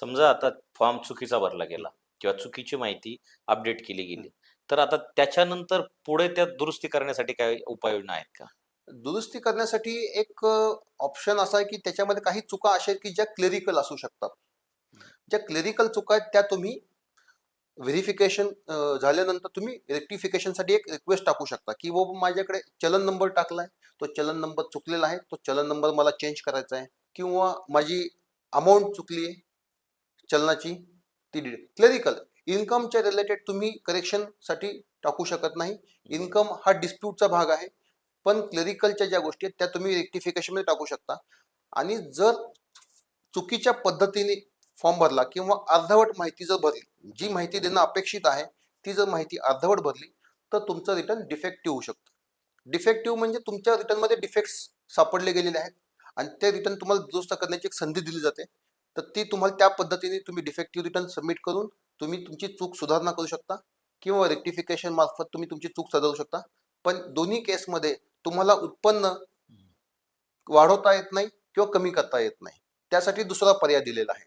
समजा आता फॉर्म चुकीचा भरला गेला किंवा चुकीची माहिती अपडेट केली गेली तर आता त्याच्यानंतर पुढे त्या दुरुस्ती करण्यासाठी काय उपाययोजना आहेत का? दुरुस्ती करण्यासाठी एक ऑप्शन असा आहे की त्याच्यामध्ये काही चुका अशा आहेत की ज्या क्लेरिकल असू शकतात. ज्या क्लेरिकल चुका आहेत त्या तुम्ही व्हेरिफिकेशन झाल्यानंतर तुम्ही रेक्टिफिकेशनसाठी एक रिक्वेस्ट टाकू शकता की बाबा माझ्याकडे चलन नंबर टाकलाय तो चलन नंबर चुकलेला आहे तो चलन नंबर मला चेंज करायचा आहे किंवा माझी अमाऊंट चुकली आहे चलनाची ती क्लेरिकल इन्कमच्या रिलेटेड तुम्ही करेक्शनसाठी टाकू शकत नाही. इन्कम हा डिस्प्यूटचा भाग आहे. पण क्लेरिकलच्या ज्या गोष्टी आहेत त्या तुम्ही रेक्टिफिकेशनमध्ये टाकू शकता. आणि जर चुकीच्या पद्धतीने फॉर्म भरला किंवा अर्धवट माहिती जर भरली जी माहिती देणं अपेक्षित आहे ती जर माहिती अर्धवट भरली तर तुमचं रिटर्न डिफेक्टिव्ह होऊ शकतं. डिफेक्टिव्ह म्हणजे तुमच्या रिटर्नमध्ये डिफेक्ट्स सापडले गेलेले आहेत. आणि ते रिटर्न तुम्हाला दुरुस्त करण्याची एक संधी दिली जाते. तर ती तुम्हाला त्या पद्धतीने तुम्ही डिफेक्टिव्ह रिटर्न सबमिट करून तुम्ही तुमची चूक सुधारणा करू शकता किंवा रेक्टिफिकेशन मार्फत तुम्ही तुमची चूक सुधारू शकता. पण दोन्ही केसमध्ये तुम्हाला उत्पन्न वाढवता येत नाही किंवा कमी करता येत नाही. त्यासाठी दुसरा पर्याय दिलेला आहे.